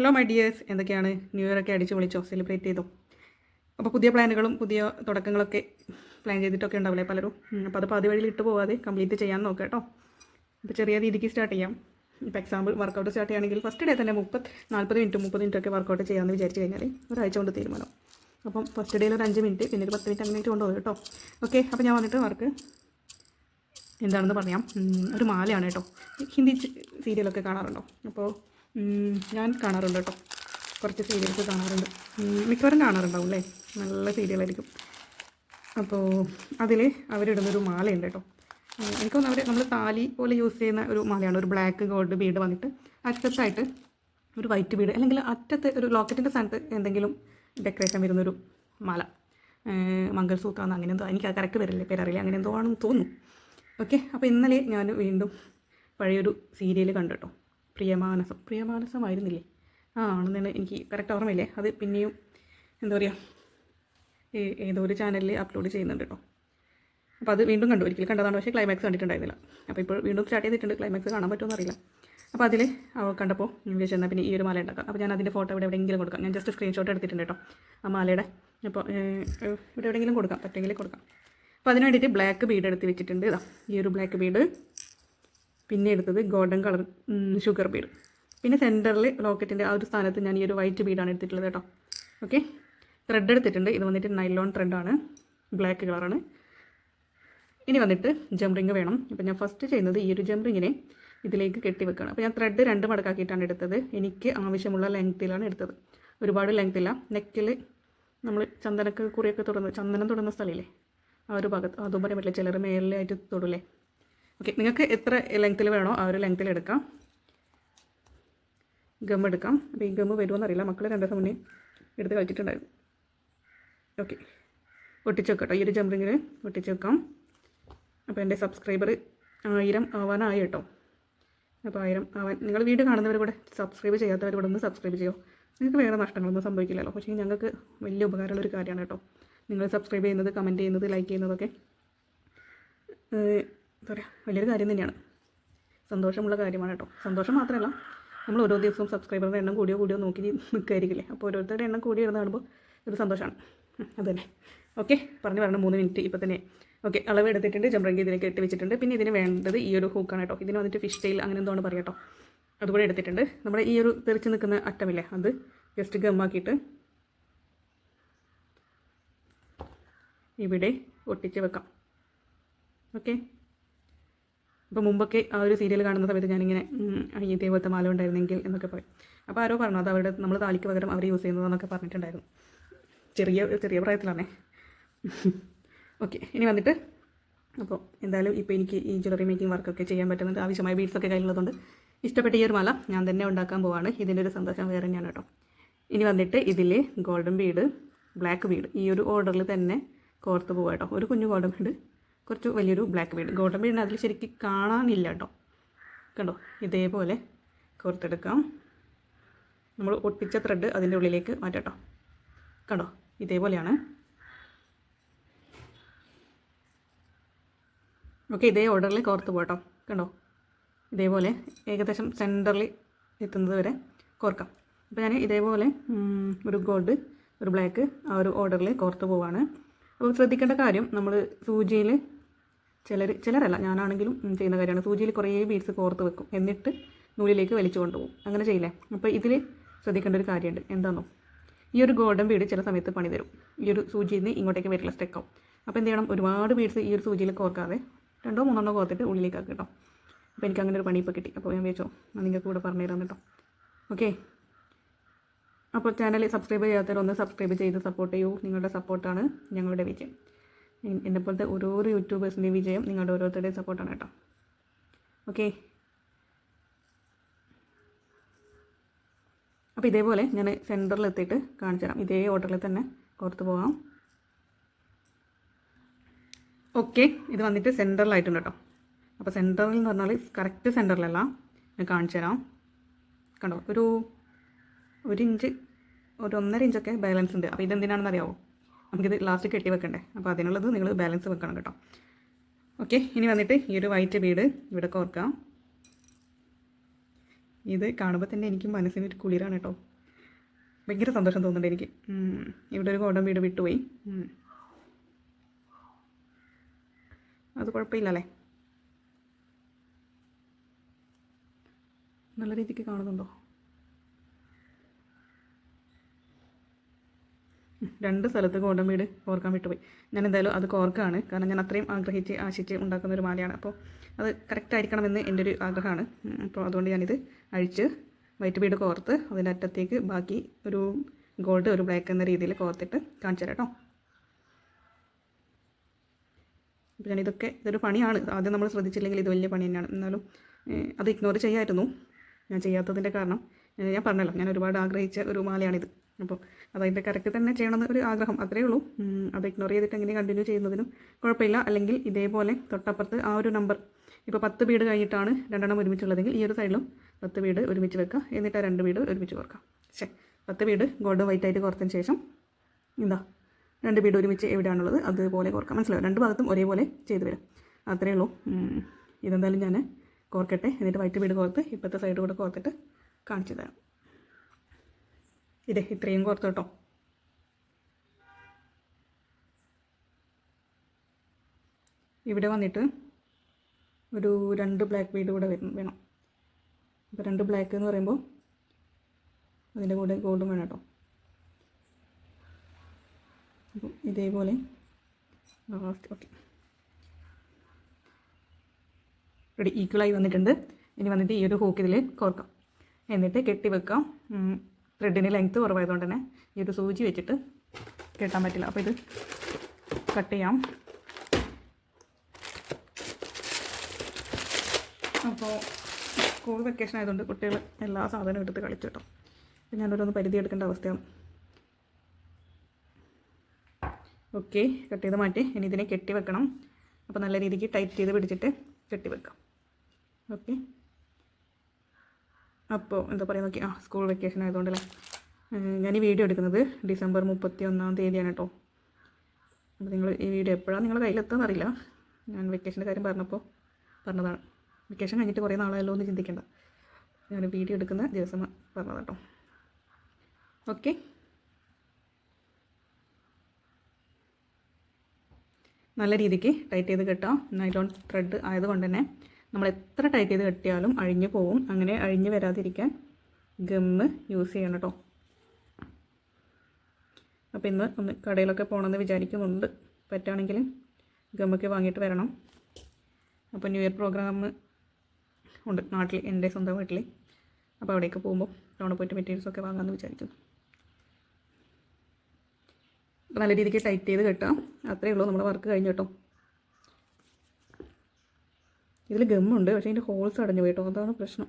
Hello my dears എന്തൊക്കെയാണ്? New year ഒക്കെ അടിച്ച് വിളിച്ചോ സെലിബ്രേറ്റ് ചെയ്തോ? അപ്പോൾ പുതിയ പ്ലാനുകളും പുതിയ തുടക്കങ്ങളൊക്കെ പ്ലാൻ ചെയ്തിട്ടൊക്കെ ഉണ്ടാവില്ലേ പലരും? അപ്പോൾ അത് പാതി വഴിയിൽ ഇട്ട് പോവാതെ കംപ്ലീറ്റ് ചെയ്യാൻ നോക്കാം കേട്ടോ. അപ്പോൾ ചെറിയ രീതിക്ക് സ്റ്റാർട്ട് ചെയ്യാം. ഇപ്പോൾ എക്സാമ്പിൾ വർക്കൗട്ട് സ്റ്റാർട്ട് ചെയ്യുകയാണെങ്കിൽ ഫസ്റ്റ് ഡേ തന്നെ മുപ്പത് നാൽപ്പത് മിനിറ്റ് മുപ്പത് മിനിറ്റ് ഒക്കെ വർക്കൗട്ട് ചെയ്യാമെന്ന് വിചാരിച്ച് കഴിഞ്ഞാൽ ഒരാഴ്ച കൊണ്ട് തീരുമാനം. അപ്പം ഫസ്റ്റ് ഡേയിൽ ഒരു അഞ്ച് മിനിറ്റ് പിന്നെ ഒരു പത്ത് മിനിറ്റ് അങ്ങനെ കൊണ്ടുപോകും കേട്ടോ. ഓക്കെ അപ്പോൾ ഞാൻ വന്നിട്ട് വർക്ക് എന്താണെന്ന് പറയാം. ഒരു മാലയാണ് കേട്ടോ. ഹിന്ദി സീരിയലൊക്കെ കാണാറുണ്ടോ? അപ്പോൾ ഞാൻ കാണാറുണ്ട് കേട്ടോ. കുറച്ച് സീരിയൽസ് കാണാറുണ്ട്. മിക്കവാറും കാണാറുണ്ടാവും അല്ലേ? നല്ല സീരിയലായിരിക്കും അപ്പോൾ അതിൽ അവരിടുന്നൊരു മാലയുണ്ട് കേട്ടോ. എനിക്ക് അവർ നമ്മൾ താലി പോലെ യൂസ് ചെയ്യുന്ന ഒരു മാലയാണ്. ഒരു ബ്ലാക്ക് ഗോൾഡ് ബീഡ് വന്നിട്ട് അറ്റത്തായിട്ട് ഒരു വൈറ്റ് ബീഡ് അല്ലെങ്കിൽ അറ്റത്ത് ഒരു ലോക്കറ്റിന്റെ സ്ഥാനത്ത് എന്തെങ്കിലും ഡെക്കറേഷൻ വരുന്നൊരു മാല. മംഗൾസൂത്രമാണ് മംഗൾസൂത്രം അങ്ങനെ എന്തോ. എനിക്ക് കറക്റ്റ് വരില്ലേ പേരറിയില്ല. അങ്ങനെ എന്തോ ആണെന്ന് തോന്നുന്നു. ഓക്കെ അപ്പോൾ ഇന്നലെ ഞാൻ വീണ്ടും പഴയൊരു സീരിയൽ കണ്ടു കേട്ടോ. പ്രിയമാനസം. പ്രിയമാനസമായിരുന്നില്ലേ? ആ ആണെന്നാണ് എനിക്ക് കറക്റ്റ് ഓർമ്മയില്ലേ? അത് പിന്നെയും എന്താ പറയുക ഏതോ ഒരു ചാനലിൽ അപ്ലോഡ് ചെയ്യുന്നുണ്ട് കേട്ടോ അപ്പോൾ അത് വീണ്ടും കണ്ടു. ഒരിക്കലും കണ്ടതാണ്. പക്ഷേ ക്ലൈമാക്സ് കണ്ടിട്ടുണ്ടായിരുന്നില്ല. അപ്പോൾ ഇപ്പോൾ വീണ്ടും സ്റ്റാർട്ട് ചെയ്തിട്ടുണ്ട്. ക്ലൈമാക്സ് കാണാൻ പറ്റുമോ എന്നറിയില്ല അപ്പോൾ അതിൽ കണ്ടപ്പോൾ വിചാരിച്ചു എന്നാൽ പിന്നെ ഈ ഒരു മാല ഉണ്ടാക്കാം. അപ്പോൾ ഞാൻ അതിന്റെ ഫോട്ടോ ഇവിടെ എവിടെയെങ്കിലും കൊടുക്കാം. ഞാൻ ജസ്റ്റ് സ്ക്രീൻഷോട്ട് എടുത്തിട്ടുണ്ട് കേട്ടോ ആ മാലയുടെ അപ്പോൾ ഇവിടെ എവിടെയെങ്കിലും കൊടുക്കാം. പറ്റുമെങ്കിൽ കൊടുക്കാം. അപ്പോൾ അതിന് വേണ്ടിയിട്ട് ബ്ലാക്ക് ബീഡ് എടുത്ത് വെച്ചിട്ടുണ്ട്. ഇതാ ഈ ഒരു ബ്ലാക്ക് ബീഡ് പിന്നെ എടുത്തത് ഗോൾഡൻ കളർ ഷുഗർ ബീഡ് പിന്നെ സെന്ററിൽ ലോക്കറ്റിന്റെ ആ ഒരു സ്ഥാനത്ത് ഞാൻ ഈ ഒരു വൈറ്റ് ബീഡാണ് എടുത്തിട്ടുള്ളത് കേട്ടോ. ഓക്കെ ത്രെഡ് എടുത്തിട്ടുണ്ട്. ഇത് വന്നിട്ട് നൈലോൺ ത്രെഡാണ് ബ്ലാക്ക് കളറാണ് ഇനി വന്നിട്ട് ജംറിങ് വേണം. അപ്പോൾ ഞാൻ ഫസ്റ്റ് ചെയ്യുന്നത് ഈ ഒരു ജംറിങ്ങിനെ ഇതിലേക്ക് കെട്ടി വെക്കുകയാണ് അപ്പോൾ ഞാൻ ത്രെഡ് രണ്ട് മടക്കാക്കിയിട്ടാണ് എടുത്തത്. എനിക്ക് ആവശ്യമുള്ള ലെങ്ത്തിലാണ് എടുത്തത്. ഒരുപാട് ലെങ്ത്തില്ല നെക്കിൽ നമ്മൾ ചന്ദനക്ക് കുറിയൊക്കെ തുടർന്ന് ചന്ദനം തുടങ്ങുന്ന സ്ഥലമില്ലേ? ആ ഒരു ഭാഗത്ത് അതും പറയാൻ പറ്റില്ല ചിലർ മേലിലായിട്ട് തൊടില്ലേ ഓക്കെ നിങ്ങൾക്ക് എത്ര ലെങ്ത്തിൽ വേണോ ആ ഒരു ലെങ്ത്തിൽ എടുക്കാം. ഗം എടുക്കാം. അപ്പോൾ ഈ ഗം വരുമോ എന്നറിയില്ല മക്കൾ രണ്ട് ദിവസം മുന്നേ എടുത്ത് കഴിച്ചിട്ടുണ്ടായിരുന്നു. ഓക്കെ ഒട്ടിച്ച് വെക്കാം കേട്ടോ ഈ ഒരു ജംറിങ്ങിൽ ഒട്ടിച്ച് വെക്കാം അപ്പോൾ എന്റെ സബ്സ്ക്രൈബർ ആയിരം ആവാനായി കേട്ടോ അപ്പോൾ ആയിരം ആവാൻ നിങ്ങൾ വീട് കാണുന്നവർ കൂടെ സബ്സ്ക്രൈബ് ചെയ്യാത്തവർ കൂടെ ഒന്ന് സബ്സ്ക്രൈബ് ചെയ്യോ? നിങ്ങൾക്ക് വേറെ നഷ്ടങ്ങളൊന്നും സംഭവിക്കില്ലല്ലോ. പക്ഷേ ഞങ്ങൾക്ക് വലിയ ഉപകാരമുള്ള ഒരു കാര്യമാണ് കേട്ടോ. നിങ്ങൾ സബ്സ്ക്രൈബ് ചെയ്യുന്നത് കമന്റ് ചെയ്യുന്നത് ലൈക്ക് ചെയ്യുന്നതൊക്കെ എന്താ പറയുക വലിയൊരു കാര്യം തന്നെയാണ്. സന്തോഷമുള്ള കാര്യമാണ് കേട്ടോ. സന്തോഷം മാത്രമല്ല നമ്മൾ ഓരോ ദിവസവും സബ്സ്ക്രൈബറുടെ എണ്ണം കൂടിയോ കൂടിയോ നോക്കി നിൽക്കുകയായിരിക്കില്ലേ അപ്പോൾ ഓരോരുത്തരുടെ എണ്ണം കൂടി ഇരുന്ന് കാണുമ്പോൾ ഒരു സന്തോഷമാണ്. അതന്നെ ഓക്കെ പറഞ്ഞു പറഞ്ഞു മൂന്ന് മിനിറ്റ് ഇപ്പോൾ തന്നെ. ഓക്കെ അളവ് എടുത്തിട്ടുണ്ട് ജംറങ്കി ഇതിലേക്ക് ഇട്ട് വെച്ചിട്ടുണ്ട്. പിന്നെ ഇതിന് വേണ്ടത് ഈ ഒരു ഹൂക്കാണ് കേട്ടോ. ഇതിന് വന്നിട്ട് ഫിഷ് ടൈൽ അങ്ങനെ എന്തോ പറയാം കേട്ടോ. അതുകൂടെ എടുത്തിട്ടുണ്ട്. നമ്മുടെ ഈ ഒരു തെറിച്ച് നിൽക്കുന്ന അറ്റമില്ലേ അത് ജസ്റ്റ് ഗമ്മാക്കിയിട്ട് ഇവിടെ ഒട്ടിച്ച് വെക്കാം. ഓക്കെ അപ്പോൾ മുമ്പൊക്കെ ആ ഒരു സീരിയൽ കാണുന്ന സമയത്ത് ഞാനിങ്ങനെ ഇതേപോലത്തെ മാല ഉണ്ടായിരുന്നെങ്കിൽ എന്നൊക്കെ പറയും. അപ്പോൾ ആരോ പറഞ്ഞു അത് അവരുടെ നമ്മൾ താലിക്ക് പകരം അവർ യൂസ് ചെയ്യുന്നതെന്നൊക്കെ പറഞ്ഞിട്ടുണ്ടായിരുന്നു. ചെറിയ ചെറിയ പ്രായത്തിലാണേ. ഓക്കെ ഇനി വന്നിട്ട് അപ്പോൾ എന്തായാലും ഇപ്പോൾ എനിക്ക് ഈ ജ്വല്ലറി മേക്കിംഗ് വർക്കൊക്കെ ചെയ്യാൻ പറ്റുന്നുണ്ട്. ആവശ്യമായ ബീഡ്സൊക്കെ കയ്യിലുള്ളതുകൊണ്ട് ഇഷ്ടപ്പെട്ട ഈ ഒരു മാല ഞാൻ തന്നെ ഉണ്ടാക്കാൻ പോവാണ്. ഇതിന്റെ ഒരു സന്തോഷം വേറെ തന്നെയാണ് കേട്ടോ. ഇനി വന്നിട്ട് ഇതിൽ ഗോൾഡൻ ബീഡ് ബ്ലാക്ക് ബീഡ് ഈ ഒരു ഓർഡറിൽ തന്നെ കോർത്ത് പോവാം കേട്ടോ. ഒരു കുഞ്ഞു ഗോൾഡൻ ബീഡ് കുറച്ച് വലിയൊരു ബ്ലാക്ക് ബീഡ് ഗോൾഡൻ ബീഡിന് അതിൽ ശരിക്കും കാണാനില്ല കേട്ടോ. കണ്ടോ? ഇതേപോലെ കോർത്തെടുക്കാം. നമ്മൾ ഒട്ടിച്ച ത്രെഡ് അതിന്റെ ഉള്ളിലേക്ക് മാറ്റാം കണ്ടോ? ഇതേപോലെയാണ്. ഓക്കെ ഇതേ ഓർഡറിൽ കോർത്ത് പോട്ടോ കണ്ടോ? ഇതേപോലെ ഏകദേശം സെന്ററിൽ എത്തുന്നത് വരെ കോർക്കാം. അപ്പോൾ ഞാൻ ഇതേപോലെ ഒരു ഗോൾഡ് ഒരു ബ്ലാക്ക് ആ ഒരു ഓർഡറിൽ കോർത്ത് പോവാണ്. അപ്പോൾ ശ്രദ്ധിക്കേണ്ട കാര്യം നമ്മൾ സൂചിയിൽ ചിലർ ചിലരല്ല ഞാനാണെങ്കിലും ചെയ്യുന്ന കാര്യമാണ്. സൂചിയിൽ കുറേ ബീഡ്സ് കോർത്ത് വെക്കും. എന്നിട്ട് നൂലിലേക്ക് വലിച്ചു കൊണ്ടുപോകും. അങ്ങനെ ചെയ്യില്ലേ? അപ്പോൾ ഇതിൽ ശ്രദ്ധിക്കേണ്ട ഒരു കാര്യമുണ്ട്. എന്താണോ ഈ ഒരു ഗോൾഡൻ ബീഡ് ചില സമയത്ത് പണി തരും. ഈ ഒരു സൂചിയിൽ നിന്ന് ഇങ്ങോട്ടേക്ക് വരില്ല സ്റ്റെക്കാവും അപ്പോൾ എന്ത് ചെയ്യണം? ഒരുപാട് ബീഡ്സ് ഈ ഒരു സൂചിയിൽ കോർക്കാതെ രണ്ടോ മൂന്നെണ്ണോ കോർത്തിട്ട് ഉള്ളിലേക്ക് ആക്കുക കേട്ടോ അപ്പോൾ എനിക്ക് അങ്ങനെ ഒരു പണി ഇപ്പോൾ കിട്ടി. അപ്പോൾ ഞാൻ വെച്ചോ ഞാൻ നിങ്ങൾക്ക് കൂടെ പറഞ്ഞു തരാം കേട്ടോ ഓക്കെ? അപ്പോൾ ചാനൽ സബ്സ്ക്രൈബ് ചെയ്യാത്തവരൊന്ന് സബ്സ്ക്രൈബ് ചെയ്ത് സപ്പോർട്ട് ചെയ്യൂ. നിങ്ങളുടെ സപ്പോർട്ടാണ് ഞങ്ങളുടെ വിജയം. എന്നെപ്പോലത്തെ ഓരോരോ യൂട്യൂബേഴ്സിന്റെയും വിജയം നിങ്ങളുടെ ഓരോരുത്തരുടെയും സപ്പോർട്ടാണ് കേട്ടോ. ഓക്കെ അപ്പോൾ ഇതേപോലെ ഞാൻ സെന്ററിൽ എത്തിയിട്ട് കാണിച്ചു തരാം. ഇതേ ഓർഡറിൽ തന്നെ കോർത്ത് പോകാം. ഓക്കെ ഇത് വന്നിട്ട് സെന്ററിലായിട്ടുണ്ട് കേട്ടോ. അപ്പോൾ സെന്ററിൽ എന്ന് പറഞ്ഞാൽ കറക്റ്റ് സെന്ററിലല്ല ഞാൻ കാണിച്ചു തരാം. കണ്ടോ? ഒരു ഒരു ഇഞ്ച് ഒരു ഒന്നര ഇഞ്ചൊക്കെ ബാലൻസ് ഉണ്ട്. അപ്പോൾ ഇതെന്തിനാണെന്ന് അറിയാമോ നമുക്കിത് ലാസ്റ്റ് കെട്ടി വെക്കണ്ടേ? അപ്പോൾ അതിനുള്ളത് നിങ്ങൾ ബാലൻസ് വെക്കണം കേട്ടോ. ഓക്കെ ഇനി വന്നിട്ട് ഈ ഒരു വൈറ്റ് ബീഡ് ഇവിടെ കോർക്കാം ഇത് കാണുമ്പോൾ തന്നെ എനിക്ക് മനസ്സിന് ഒരു കുളിരാണ് കേട്ടോ. ഭയങ്കര സന്തോഷം തോന്നുന്നുണ്ട് എനിക്ക്. ഇവിടെ ഒരു കോടം വീട് വിട്ടുപോയി. അത് കുഴപ്പമില്ലല്ലേ? നല്ല രീതിക്ക് കാണുന്നുണ്ടോ? രണ്ട് സ്ഥലത്ത് ഗോൾഡൻ വീട് കോർക്കാൻ വിട്ടുപോയി. ഞാൻ എന്തായാലും അത് കോർക്കാണ് കാരണം ഞാൻ അത്രയും ആഗ്രഹിച്ച് ആശിച്ച് ഉണ്ടാക്കുന്ന ഒരു മാലയാണ്. അപ്പോൾ അത് കറക്റ്റ് ആയിരിക്കണമെന്ന് എന്റെ ഒരു ആഗ്രഹമാണ്. അപ്പോൾ അതുകൊണ്ട് ഞാനിത് അഴിച്ച് വൈറ്റ് ബീഡ് കോർത്ത് അതിന്റെ അറ്റത്തേക്ക് ബാക്കി ഒരു ഗോൾഡ് ഒരു ബ്ലാക്ക് എന്ന രീതിയിൽ കോർത്തിട്ട് കാണിച്ചു തരാം കേട്ടോ. അപ്പോൾ ഞാനിതൊക്കെ ഇതൊരു പണിയാണ്. ആദ്യം നമ്മൾ ശ്രദ്ധിച്ചില്ലെങ്കിൽ ഇത് വലിയ പണി തന്നെയാണ്. എന്നാലും അത് ഇഗ്നോർ ചെയ്യായിരുന്നു. ഞാൻ ചെയ്യാത്തതിന്റെ കാരണം ഞാൻ പറഞ്ഞല്ലോ ഞാൻ ഒരുപാട് ആഗ്രഹിച്ച ഒരു മാലയാണിത്. അപ്പോൾ അതതിന്റെ കറക്റ്റ് തന്നെ ചെയ്യണമെന്ന് ഒരു ആഗ്രഹം. അത്രയേ ഉള്ളൂ. അത് ഇഗ്നോർ ചെയ്തിട്ട് എങ്ങനെ കണ്ടിന്യൂ ചെയ്യുന്നതിനും കുഴപ്പമില്ല. അല്ലെങ്കിൽ ഇതേപോലെ തൊട്ടപ്പുറത്ത് ആ ഒരു നമ്പർ ഇപ്പോൾ പത്ത് വീട് കഴിഞ്ഞിട്ടാണ് രണ്ടെണ്ണം ഒരുമിച്ചുള്ളതെങ്കിൽ ഈ ഒരു സൈഡിലും പത്ത് വീട് ഒരുമിച്ച് വെക്കുക. എന്നിട്ട് ആ രണ്ട് വീട് ഒരുമിച്ച് കോർക്കാം ശേ പത്ത് വീട് ഗോൾഡ് വൈറ്റ് ആയിട്ട് കോർത്തതിന് ശേഷം എന്താ രണ്ട് വീട് ഒരുമിച്ച് എവിടെയാണുള്ളത് അതുപോലെ കോർക്കാം മനസ്സിലാവും രണ്ട് ഭാഗത്തും ഒരേപോലെ ചെയ്തു വരും അത്രയേ ഉള്ളൂ. ഇതെന്തായാലും ഞാൻ കോർക്കട്ടെ. എന്നിട്ട് വൈറ്റ് വീട് കോർത്ത് ഇപ്പോഴത്തെ സൈഡ് കൂടെ കോർത്തിട്ട് കാണിച്ചു തരാം. ഇതേ ഇത്രയും കോർത്ത് കേട്ടോ. ഇവിടെ വന്നിട്ട് ഒരു രണ്ട് ബ്ലാക്ക് ബീഡ് കൂടെ വരും വേണം. അപ്പോൾ രണ്ട് ബ്ലാക്ക് എന്ന് പറയുമ്പോൾ അതിന്റെ കൂടെ ഗോൾഡും വേണം കേട്ടോ. അപ്പം ഇതേപോലെ ലാസ്റ്റ് ഓക്കെ റെഡി ഈക്വലായി വന്നിട്ടുണ്ട്. ഇനി വന്നിട്ട് ഈ ഒരു ഹൂക്ക് ഇതിൽ കോർക്കാം. എന്നിട്ട് കെട്ടി വെക്കാം ത്രെഡിന് ലെങ്ത്ത് കുറവായതുകൊണ്ട് തന്നെ ഈ ഒരു സൂചി വെച്ചിട്ട് കെട്ടാൻ പറ്റില്ല. അപ്പോൾ ഇത് കട്ട് ചെയ്യാം. അപ്പോൾ സ്കൂൾ വെക്കേഷൻ ആയതുകൊണ്ട് കുട്ടികൾ എല്ലാ സാധനവും എടുത്ത് കളിച്ചു കേട്ടോ. അപ്പോൾ ഞാനൊരൊന്ന് പരിധി എടുക്കേണ്ട അവസ്ഥയാണ് ഓക്കെ കട്ട് ചെയ്ത് മാറ്റി. ഇനി ഇതിനെ കെട്ടി വെക്കണം. അപ്പോൾ നല്ല രീതിക്ക് ടൈറ്റ് ചെയ്ത് പിടിച്ചിട്ട് കെട്ടി വെക്കാം. ഓക്കെ അപ്പോൾ എന്താ പറയുക നോക്കി ആ സ്കൂൾ വെക്കേഷൻ ആയതുകൊണ്ടല്ലേ. ഞാൻ ഈ വീഡിയോ എടുക്കുന്നത് ഡിസംബർ മുപ്പത്തി ഒന്നാം തീയതിയാണ് കേട്ടോ അപ്പോൾ നിങ്ങൾ ഈ വീഡിയോ എപ്പോഴാണ് നിങ്ങളുടെ കയ്യിലെത്തുമെന്ന് അറിയില്ല ഞാൻ വെക്കേഷന്റെ കാര്യം പറഞ്ഞപ്പോൾ പറഞ്ഞതാണ്. വെക്കേഷൻ കഴിഞ്ഞിട്ട് കുറേ നാളായല്ലോ എന്ന് ചിന്തിക്കേണ്ട. ഞാൻ വീഡിയോ എടുക്കുന്ന ദിവസം പറഞ്ഞതാണ് കേട്ടോ ഓക്കെ നല്ല രീതിക്ക് ടൈറ്റ് ചെയ്ത് കെട്ടാം. നൈലോൺ ത്രെഡ് ആയതുകൊണ്ട് തന്നെ നമ്മൾ എത്ര ടൈറ്റ് ചെയ്ത് കെട്ടിയാലും അഴിഞ്ഞു പോവും. അങ്ങനെ അഴിഞ്ഞു വരാതിരിക്കാൻ ഗമ്മ് യൂസ് ചെയ്യണം കേട്ടോ അപ്പോൾ ഇന്ന് ഒന്ന് കടയിലൊക്കെ പോകണമെന്ന് വിചാരിക്കുന്നുണ്ട്. പറ്റുകയാണെങ്കിൽ ഗമ്മൊക്കെ വാങ്ങിയിട്ട് വരണം. അപ്പോൾ ന്യൂ ഇയർ പ്രോഗ്രാം ഉണ്ട് നാട്ടിൽ എന്റെ സ്വന്തം വീട്ടിൽ. അപ്പോൾ അവിടേക്ക് പോകുമ്പോൾ ടൗണിൽ പോയിട്ട് മെറ്റീരിയൽസൊക്കെ വാങ്ങാമെന്ന് വിചാരിക്കുന്നു. നല്ല രീതിക്ക് ടൈറ്റ് ചെയ്ത് കെട്ടാം. അത്രയേ ഉള്ളൂ നമ്മുടെ വർക്ക് കഴിഞ്ഞു കേട്ടോ ഇതിൽ ഗമ്മുണ്ട് പക്ഷേ ഇതിന്റെ ഹോൾസ് അടഞ്ഞു പോയിട്ടോ അതാണ് പ്രശ്നം.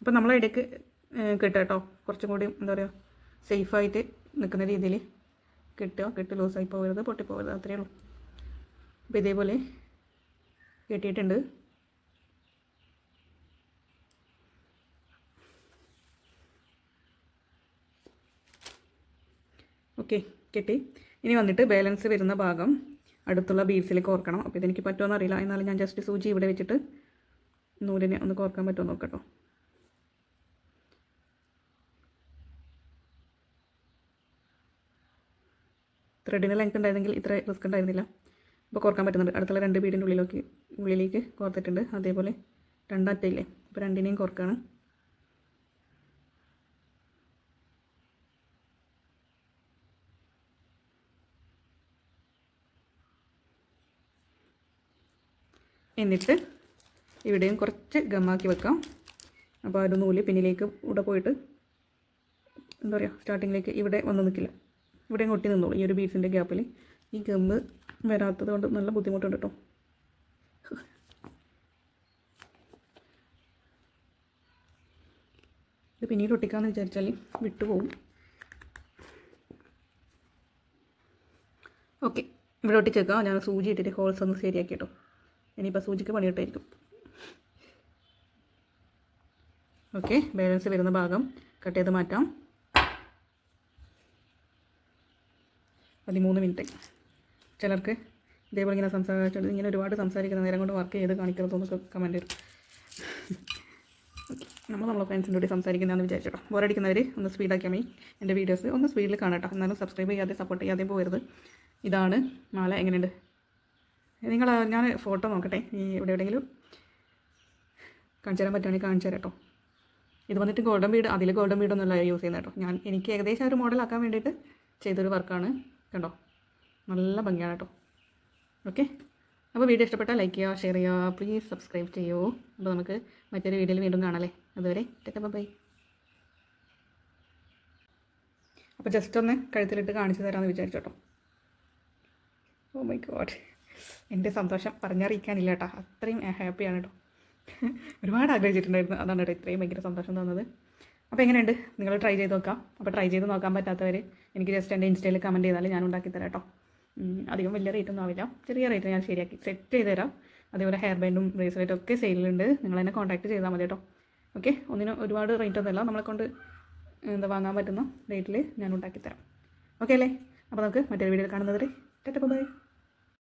അപ്പം നമ്മളെ ഇടയ്ക്ക് കിട്ടുക കേട്ടോ. കുറച്ചും കൂടി എന്താ പറയുക സേഫായിട്ട് നിൽക്കുന്ന രീതിയിൽ കിട്ടുക. കെട്ട് ലൂസായി പോകരുത് പൊട്ടിപ്പോകരുത് അത്രയേ ഉള്ളൂ. അപ്പോൾ ഇതേപോലെ കെട്ടിയിട്ടുണ്ട്. ഓക്കെ കെട്ടി. ഇനി വന്നിട്ട് ബാലൻസ് വരുന്ന ഭാഗം അടുത്തുള്ള ബീഡ്സിലേക്ക് ഓർക്കണം. അപ്പോൾ ഇതെനിക്ക് പറ്റുമോ അറിയില്ല. എന്നാലും ഞാൻ ജസ്റ്റ് സൂചി ഇവിടെ വെച്ചിട്ട് നൂലിനെ ഒന്ന് കോർക്കാൻ പറ്റുമോ നോക്കട്ടോ. ത്രെഡിന് ലെങ്ത് ഉണ്ടായിരുന്നെങ്കിൽ ഇത്ര റിസ്ക് ഉണ്ടായിരുന്നില്ല. അപ്പോൾ കോർക്കാൻ പറ്റുന്നുണ്ട്. അടുത്തുള്ള രണ്ട് ബീഡിന്റെ ഉള്ളിലേക്ക് ഉള്ളിലേക്ക് കോർത്തിട്ടുണ്ട്. അതേപോലെ രണ്ടറ്റയില്ലേ അപ്പോൾ രണ്ടിനെയും കോർക്കാണ്. എന്നിട്ട് ഇവിടെയും കുറച്ച് ഗമ്മാക്കി വെക്കാം. അപ്പോൾ ആ നൂൽ പിന്നിലേക്ക് ഇവിടെ പോയിട്ട് എന്താ പറയുക സ്റ്റാർട്ടിങ്ങിലേക്ക് ഇവിടെ വന്ന് നിൽക്കില്ല. ഇവിടെയും കൊട്ടി നിന്നോളൂ. ഈ ഒരു ബീഡ്സിന്റെ ഗ്യാപ്പിൽ ഈ ഗമ്മ് വരാത്തത് കൊണ്ട് നല്ല ബുദ്ധിമുട്ടുണ്ട് കേട്ടോ ഇത് പിന്നീട് ഒട്ടിക്കാമെന്ന് വിചാരിച്ചാൽ വിട്ടുപോകും ഓക്കെ. ഇവിടെ ഒട്ടിച്ചേക്കാം. ഞാൻ സൂചി ഇട്ടിട്ട് ഹോൾസ് ഒന്ന് ശരിയാക്കി കേട്ടോ ഇനിയിപ്പോൾ സൂചിക്ക് പണിയിട്ടായിരിക്കും. ഓക്കെ ബാലൻസ് വരുന്ന ഭാഗം കട്ട് ചെയ്ത് മാറ്റാം. പതിമൂന്ന് മിനിറ്റ് ചിലർക്ക് ഇതേപോലെ ഇങ്ങനെ സംസാരിച്ചിട്ട് ഇങ്ങനെ ഒരുപാട് സംസാരിക്കുന്ന നേരം കൊണ്ട് വർക്ക് ചെയ്ത് കാണിക്കരുതെന്നൊക്കെ കമന്റ് വരും. ഓക്കെ നമ്മൾ നമ്മളെ ഫ്രണ്ട്സിന്റെ കൂടി സംസാരിക്കുന്നതെന്ന് വിചാരിച്ചോ ബോറടിക്കുന്നവർ ഒന്ന് സ്പീഡാക്കിയാൽ മതി. എന്റെ വീഡിയോസ് ഒന്ന് സ്പീഡിൽ കാണട്ടോ. എന്നാലും സബ്സ്ക്രൈബ് ചെയ്യാതെ സപ്പോർട്ട് ചെയ്യാതെ പോകരുത്. ഇതാണ് മാല എങ്ങനെയുണ്ട്? നിങ്ങൾ ഞാൻ ഫോട്ടോ നോക്കട്ടെ. ഈ ഇവിടെ എവിടെയെങ്കിലും കാണിച്ചു തരാൻ പറ്റുവാണെങ്കിൽ കാണിച്ചു തരാം കേട്ടോ ഇത് വന്നിട്ട് ഗോൾഡൻ ബീഡ് അതിൽ ഗോൾഡൻ ബീഡൊന്നുമല്ല യൂസ് ചെയ്യുന്നത് കേട്ടോ. ഞാൻ എനിക്ക് ഏകദേശം ഒരു മോഡലാക്കാൻ വേണ്ടിയിട്ട് ചെയ്തൊരു വർക്കാണ് കണ്ടോ? നല്ല ഭംഗിയാണ് കേട്ടോ. ഓക്കെ അപ്പോൾ വീഡിയോ ഇഷ്ടപ്പെട്ടാൽ ലൈക്ക് ചെയ്യുക ഷെയർ ചെയ്യുക. പ്ലീസ് സബ്സ്ക്രൈബ് ചെയ്യൂ. അപ്പോൾ നമുക്ക് മറ്റൊരു വീഡിയോയിൽ വീണ്ടും കാണാമല്ലേ അതുവരെ ടെക്ക ബൈ അപ്പോൾ ജസ്റ്റ് ഒന്ന് കഴുത്തിലിട്ട് കാണിച്ചു തരാമെന്ന് വിചാരിച്ചോട്ടോ ഓ മൈ ഗോഡ് എന്റെ സന്തോഷം പറഞ്ഞറിയിക്കാനില്ല കേട്ടോ. അത്രയും ഹാപ്പിയാണ് കേട്ടോ. ഒരുപാട് ആഗ്രഹിച്ചിട്ടുണ്ടായിരുന്നു. അതാണ് കേട്ടോ ഇത്രയും ഭയങ്കര സന്തോഷം തോന്നുന്നത് അപ്പോൾ എങ്ങനെയുണ്ട്? നിങ്ങൾ ട്രൈ ചെയ്ത് നോക്കാം. അപ്പോൾ ട്രൈ ചെയ്ത് നോക്കാൻ പറ്റാത്തവർ എനിക്ക് ജസ്റ്റ് എന്റെ ഇൻസ്റ്റയിൽ കമന്റ് ചെയ്താൽ ഞാൻ ഉണ്ടാക്കി തരാം കേട്ടോ. അധികം വലിയ റേറ്റ് ഒന്നും ആവില്ല. ചെറിയ റേറ്റ് ഞാൻ ശരിയാക്കി സെറ്റ് ചെയ്ത് തരാം. അതേപോലെ ഹെയർ ബാൻഡും ബ്രേസ്ലെറ്റും ഒക്കെ സെയിലുണ്ട് നിങ്ങൾ എന്നെ കോൺടാക്ട് ചെയ്താൽ മതി കേട്ടോ. ഓക്കെ ഒന്നിനും ഒരുപാട് റേറ്റ് ഒന്നുമില്ല. നമ്മളെ കൊണ്ട് എന്താ വാങ്ങാൻ പറ്റുന്ന റേറ്റിൽ ഞാൻ ഉണ്ടാക്കി തരാം. ഓക്കെ അല്ലേ? അപ്പോൾ നമുക്ക് മറ്റൊരു വീഡിയോയിൽ കാണുന്നത് വരെ ബൈ